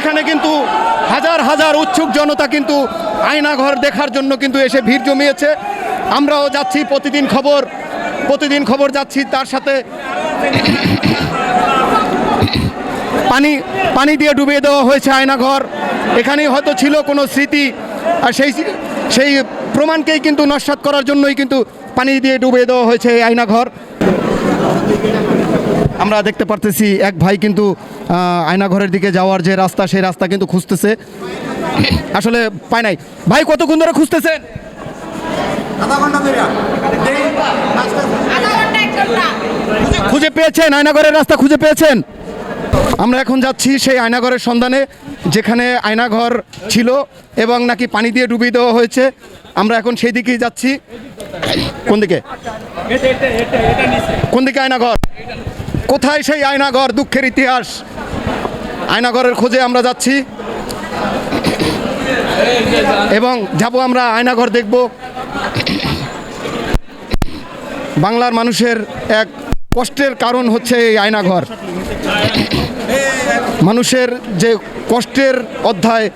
এখানে কিন্তু হাজার হাজার উৎসুক জনতা কিন্তু আয়নাঘর দেখার জন্য কিন্তু এসে ভিড় জমিয়েছে। আমরাও যাচ্ছি, প্রতিদিন খবর প্রতিদিন খবর যাচ্ছি তার সাথে। পানি পানি দিয়ে ডুবিয়ে দেওয়া হয়েছে আয়নাঘর। এখানেই হয়তো ছিল কোনো স্মৃতি, আর সেই সেই প্রমাণকেই কিন্তু নস্বাত করার জন্যই কিন্তু পানি দিয়ে ডুবিয়ে দেওয়া হয়েছে এই আয়নাঘর। আমরা দেখতে পারতেছি এক ভাই কিন্তু আয়নাঘরের দিকে যাওয়ার যে রাস্তা, সেই রাস্তা কিন্তু খুঁজতেছে। আসলে পায় নাই। ভাই, কতক্ষণ ধরে খুঁজতেছেন? খুঁজে পেয়েছেন? আয়নাঘরের রাস্তা খুঁজে পেয়েছেন? আমরা এখন যাচ্ছি সেই আয়নাঘরের সন্ধানে, যেখানে আয়নাঘর ছিল এবং নাকি পানি দিয়ে ডুবিয়ে দেওয়া হয়েছে। আমরা এখন সেই দিকেই যাচ্ছি। কোন দিকে? কোন দিকে আয়নাঘর? কোথায় সেই আয়নাঘর? দুঃখের ইতিহাস। আয়নাঘরের খোঁজে আমরা যাচ্ছি। এবং যাব আমরা আয়নাঘর দেখব। বাংলার মানুষের এক কষ্টের কারণ হচ্ছে এই আয়নাঘর। মানুষের যে কষ্টের অধ্যায়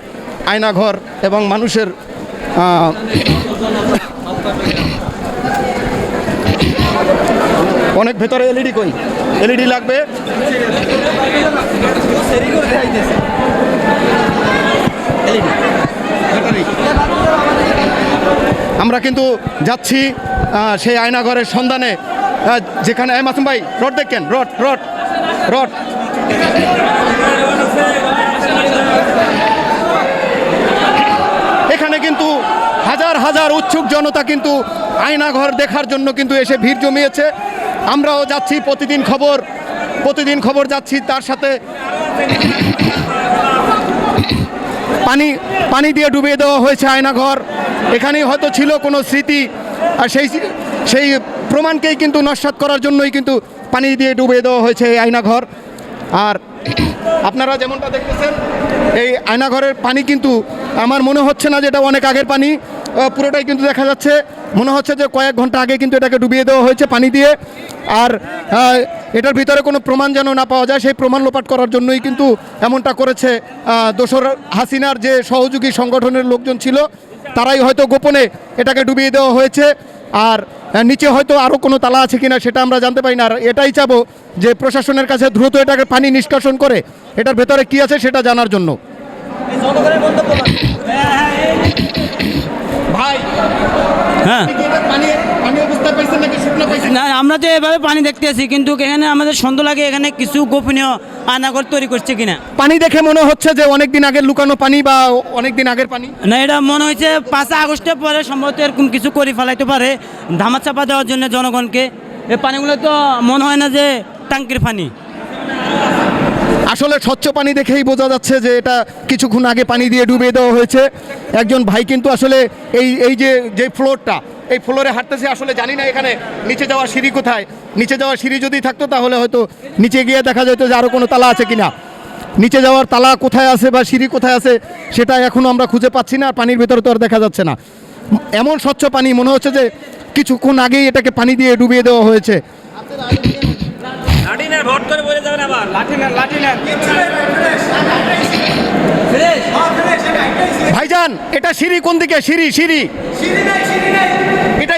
আয়নাঘর এবং মানুষের অনেক ভেতরে এলইডি কই? এলইডি লাগবে? আমরা কিন্তু যাচ্ছি সেই আয়নাঘরের সন্ধানে। যেখানে, এই মাসুম ভাই, রড দেখেন, রড রড রড। এখানে কিন্তু হাজার হাজার উৎসুক জনতা কিন্তু আয়নাঘর দেখার জন্য কিন্তু এসে ভিড় জমিয়েছে। আমরাও যাচ্ছি, প্রতিদিন খবর প্রতিদিন খবর যাচ্ছি, তার সাথে পানি পানি দিয়ে ডুবিয়ে দেওয়া হয়েছে আয়নাঘর। এখানেই হয়তো ছিল কোনো স্মৃতি, আর সেই সেই প্রমাণকেই কিন্তু নস্বাত করার জন্যই কিন্তু পানি দিয়ে ডুবিয়ে দেওয়া হয়েছে এই আয়নাঘর। আর আপনারা যেমনটা দেখতেছেন, এই আয়নাঘরের পানি কিন্তু, আমার মনে হচ্ছে না যে এটা অনেক আগের পানি পুরোটাই কিন্তু দেখা যাচ্ছে। মনে হচ্ছে যে কয়েক ঘণ্টা আগে কিন্তু এটাকে ডুবিয়ে দেওয়া হয়েছে পানি দিয়ে। আর এটার ভিতরে কোনো প্রমাণ যেন না পাওয়া যায় সেই প্রমাণ লোপাট করার জন্যই কিন্তু এমনটা করেছে দোসর হাসিনার যে সহযোগী সংগঠনের লোকজন ছিল তারাই হয়তো গোপনে এটাকে ডুবিয়ে দেওয়া হয়েছে। আর নিচে হয়তো আরও কোনো তালা আছে কিনা সেটা আমরা জানতে পারি না। আর এটাই চাবো যে প্রশাসনের কাছে দ্রুত এটাকে পানি নিষ্কাশন করে এটার ভেতরে কি আছে সেটা জানার জন্য। ভাই হ্যাঁ। না আমরা তো এভাবে পানি দেখতে আছি কিন্তু এখানে আমাদের সন্দেহ লাগে এখানে কিছু গোপনীয় আয়নাঘর তৈরি করছে কিনা। পানি দেখে মনে হচ্ছে যে অনেক দিন আগের লুকানো পানি বা অনেক দিন আগের পানি? না এটা মনে হয়েছে পাঁচ আগস্টের পরে সম্ভবত এরকম কিছু করে ফেলাইতে পারে ধামা চাপা দেওয়ার জন্য জনগণকে। এই পানিগুলো তো মনে হয় না যে ট্যাঙ্কির পানি। আসলে স্বচ্ছ পানি দেখেই বোঝা যাচ্ছে যে এটা কিছুক্ষণ আগে পানি দিয়ে ডুবিয়ে দেওয়া হয়েছে। একজন ভাই কিন্তু আসলে এই এই যে যে ফ্লোরটা, এই ফ্লোরে হাঁটতেছে, আসলে জানি না এখানে নিচে যাওয়ার সিঁড়ি কোথায়। নিচে যাওয়ার সিঁড়ি যদি থাকতো তাহলে হয়তো নিচে গিয়ে দেখা যেত যে আরও কোনো তালা আছে কিনা। নিচে যাওয়ার তালা কোথায় আছে বা সিঁড়ি কোথায় আছে, সেটা এখনও আমরা খুঁজে পাচ্ছি না পানির ভেতরে তো আর দেখা যাচ্ছে না। এমন স্বচ্ছ পানি মনে হচ্ছে যে কিছুক্ষণ আগেই এটাকে পানি দিয়ে ডুবিয়ে দেওয়া হয়েছে। লাঠি লাঠি ভাইজান এটা সিঁড়ি কোন দিকে? সিঁড়ি সিঁড়ি।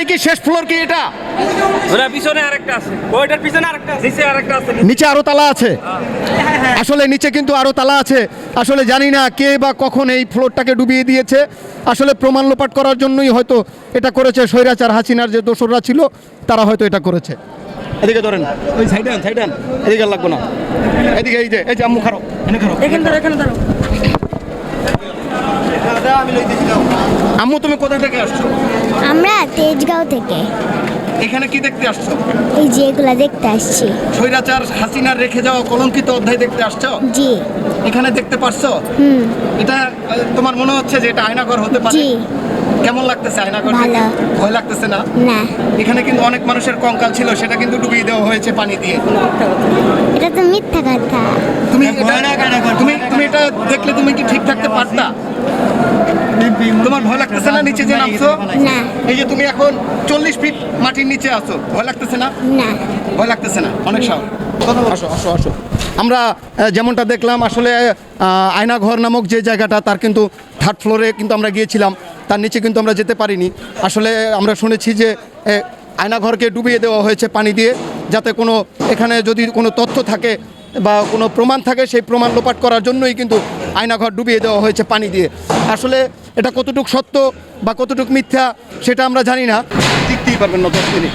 এটাই কি শেষ ফ্লোর কি এটা? ওরা পিছনে আরেকটা আছে। ওইটার পিছনে আরেকটা আছে? নিচে আরেকটা আছে। নিচে আরও তালা আছে? আসলে নিচে কিন্তু আরও তালা আছে। আসলে জানি না কে বা কখন এই ফ্লোরটাকে ডুবিয়ে দিয়েছে। আসলে প্রমাণ লোপাট করার জন্যই হয়তো এটা করেছে স্বৈরাচার হাসিনার যে দোসররা ছিল তারা হয়তো এটা করেছে। এদিকে ধরেন। ওই সাইডান সাইডান এদিকে আর লাগবো না। এদিকে এই যে এই যে আম্মু খারো এনে খারো আম্মু তুমি কোথা থেকে আসছো? আমরা তেজগাঁও থেকে। এখানে কি দেখতে আসছো? এই যে এগুলা দেখতে আসছি। স্বৈরাচার হাসিনার রেখে যাওয়া কলঙ্কিত অধ্যায় দেখতে আসছো? জি। এখানে দেখতে পারছ? হুম। এটা তোমার মনে হচ্ছে যে এটা আয়নাঘর হতে পারে? জি। কেমন লাগতেছে আয়নাঘর দেখে? ভয় লাগতেছে না? না। এখানে কিন্তু অনেক মানুষের কঙ্কাল ছিল সেটা কিন্তু ডুবিয়ে দেওয়া হয়েছে পানি দিয়ে। এটা তো মিথ্যা কথা। তুমি তুমি তুমি এটা দেখলে তুমি কি ঠিক থাকতে পারতা? তোমার ভয় লাগতেছে না নিচে যে নামছো? না। এই যে তুমি এখন চল্লিশ ফিট মাটির নিচে আছো ভয় লাগতেছে না? না। ভয় লাগতেছে না। অনেক সাহস। আসো আসো আসো। আমরা যেমনটা দেখলাম আসলে আয়নাঘর নামক যে জায়গাটা তার কিন্তু থার্ড ফ্লোরে কিন্তু আমরা গিয়েছিলাম। তার নিচে কিন্তু আমরা যেতে পারিনি। আসলে আমরা শুনেছি যে আয়নাঘরকে ডুবিয়ে দেওয়া হয়েছে পানি দিয়ে, যাতে কোনো, এখানে যদি কোনো তথ্য থাকে বা কোনো প্রমাণ থাকে, সেই প্রমাণ লোপাট করার জন্যই কিন্তু আয়নাঘর ডুবিয়ে দেওয়া হয়েছে পানি দিয়ে। আসলে এটা কতটুক সত্য বা কতটুক মিথ্যা, সেটা আমরা জানি না। দেখতেই পারবেন না দশ মিনিট।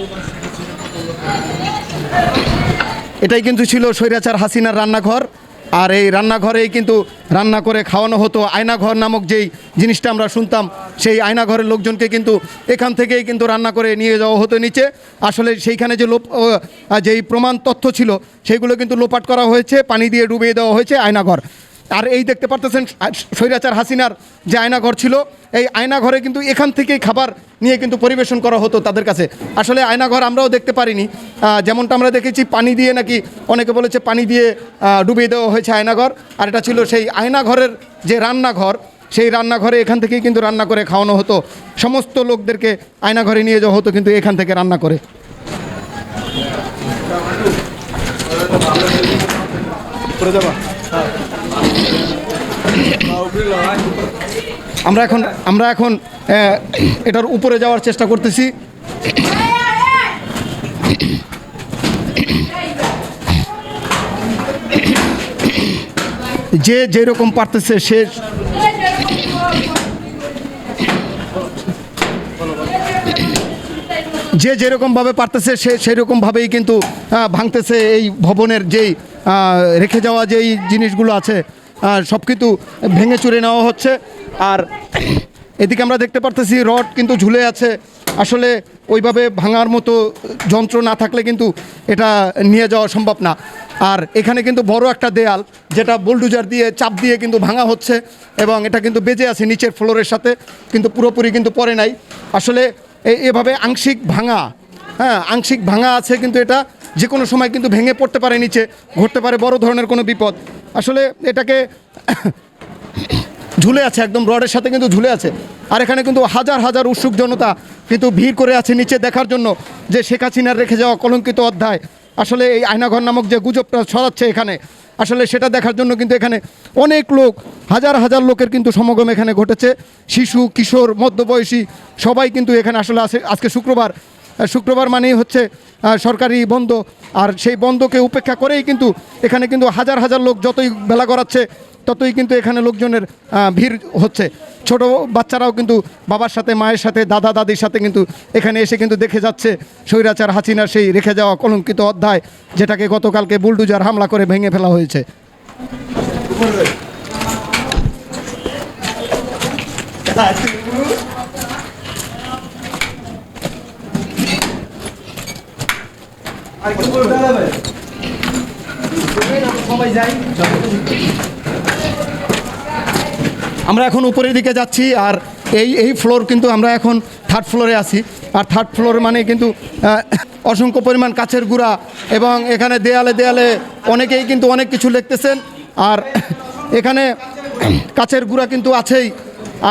এটাই কিন্তু ছিল স্বৈরাচার হাসিনার রান্নাঘর। আর এই রান্নাঘরেই কিন্তু রান্না করে খাওয়ানো হতো। আয়নাঘর নামক যেই জিনিসটা আমরা শুনতাম, সেই আয়নাঘরের লোকজনকে কিন্তু এখান থেকেই কিন্তু রান্না করে নিয়ে যাওয়া হতো নিচে। আসলে সেইখানে যে লোপ যেই প্রমাণ তথ্য ছিল, সেইগুলো কিন্তু লোপাট করা হয়েছে, পানি দিয়ে ডুবিয়ে দেওয়া হয়েছে আয়নাঘর। আর এই দেখতে পারতেছেন স্বৈরাচার হাসিনার যে আয়নাঘর ছিল, এই আয়নাঘরে কিন্তু এখান থেকেই খাবার নিয়ে কিন্তু পরিবেশন করা হতো তাদের কাছে। আসলে আয়নাঘর আমরাও দেখতে পারিনি। যেমনটা আমরা দেখেছি, পানি দিয়ে নাকি অনেকে বলেছে পানি দিয়ে ডুবিয়ে দেওয়া হয়েছে আয়নাঘর। আর এটা ছিল সেই আয়নাঘরের যে রান্নাঘর, সেই রান্নাঘরে এখান থেকেই কিন্তু রান্না করে খাওয়ানো হতো। সমস্ত লোকদেরকে আয়নাঘরে নিয়ে যাওয়া হতো কিন্তু এখান থেকে রান্না করে। আমরা এখন আমরা এখন এটার উপরে যাওয়ার চেষ্টা করতেছি। যে যেরকম পারতেছে, সে যে যেরকমভাবে পারতেছে, সে সেরকমভাবেই কিন্তু ভাঙতেছে এই ভবনের যেই রেখে যাওয়া যেই জিনিসগুলো আছে। সব কিন্তু ভেঙে চুরে নেওয়া হচ্ছে। আর এদিকে আমরা দেখতে পারতেছি, রড কিন্তু ঝুলে আছে। আসলে ওইভাবে ভাঙার মতো যন্ত্র না থাকলে কিন্তু এটা নিয়ে যাওয়া সম্ভব না। আর এখানে কিন্তু বড় একটা দেয়াল, যেটা বোলডুজার দিয়ে, চাপ দিয়ে কিন্তু ভাঙা হচ্ছে এবং এটা কিন্তু বেজে আছে নিচের ফ্লোরের সাথে, কিন্তু পুরোপুরি কিন্তু পড়ে নাই। আসলে এভাবে আংশিক ভাঙা হ্যাঁ আংশিক ভাঙা আছে কিন্তু এটা যে কোনো সময় কিন্তু ভেঙে পড়তে পারে নিচে, ঘটতে পারে বড় ধরনের কোনো বিপদ। আসলে এটাকে ঝুলে আছে একদম রডের সাথে কিন্তু ঝুলে আছে। আর এখানে কিন্তু হাজার হাজার উৎসুক জনতা কিন্তু ভিড় করে আছে নিচে দেখার জন্য যে শেখ হাসিনার রেখে যাওয়া কলঙ্কিত অধ্যায়। আসলে এই আয়নাঘর নামক যে গুজবটা ছড়াচ্ছে এখানে, আসলে সেটা দেখার জন্য কিন্তু এখানে অনেক লোক, হাজার হাজার লোকের কিন্তু সমাগম এখানে ঘটেছে। শিশু, কিশোর, মধ্যবয়সী সবাই কিন্তু এখানে আসলে আছে। আজকে শুক্রবার শুক্রবার মানেই হচ্ছে সরকারি বন্ধ। আর সেই বন্ধকে উপেক্ষা করেই কিন্তু এখানে কিন্তু হাজার হাজার লোক যতই বেলা করাচ্ছে ততই কিন্তু এখানে লোকজনের ভিড় হচ্ছে। ছোট বাচ্চারাও কিন্তু বাবার সাথে, মায়ের সাথে, দাদা, দাদির সাথে কিন্তু এখানে এসে কিন্তু দেখে যাচ্ছে। স্বৈরাচার হাসিনার সেই রেখে যাওয়া কলঙ্কিত অধ্যায়, যেটাকে গতকালকে বুলডুজার হামলা করে ভেঙে ফেলা হয়েছে। আমরা এখন উপরের দিকে যাচ্ছি, আর এই এই ফ্লোর কিন্তু আমরা এখন থার্ড ফ্লোরে আছি। আর থার্ড ফ্লোর মানে কিন্তু অসংখ্য পরিমাণ কাছের গুঁড়া এবং এখানে দেয়ালে দেয়ালে অনেকেই কিন্তু অনেক কিছু লিখতেছেন। আর এখানে কাছের গুঁড়া কিন্তু আছেই।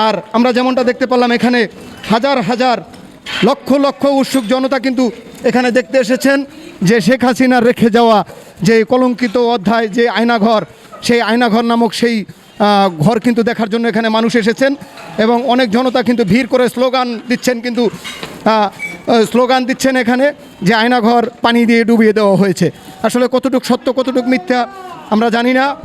আর আমরা যেমনটা দেখতে পেলাম, এখানে হাজার হাজার লক্ষ লক্ষ উৎসুক জনতা কিন্তু এখানে দেখতে এসেছেন যে শেখ হাসিনার রেখে যাওয়া যে কলঙ্কিত অধ্যায়, যে আয়নাঘর, সেই আয়নাঘর নামক সেই ঘর কিন্তু দেখার জন্য এখানে মানুষ এসেছেন এবং অনেক জনতা কিন্তু ভিড় করে স্লোগান দিচ্ছেন কিন্তু স্লোগান দিচ্ছেন এখানে যে আয়নাঘর পানি দিয়ে ডুবিয়ে দেওয়া হয়েছে। আসলে কতটুক সত্য, কতটুক মিথ্যা আমরা জানি না।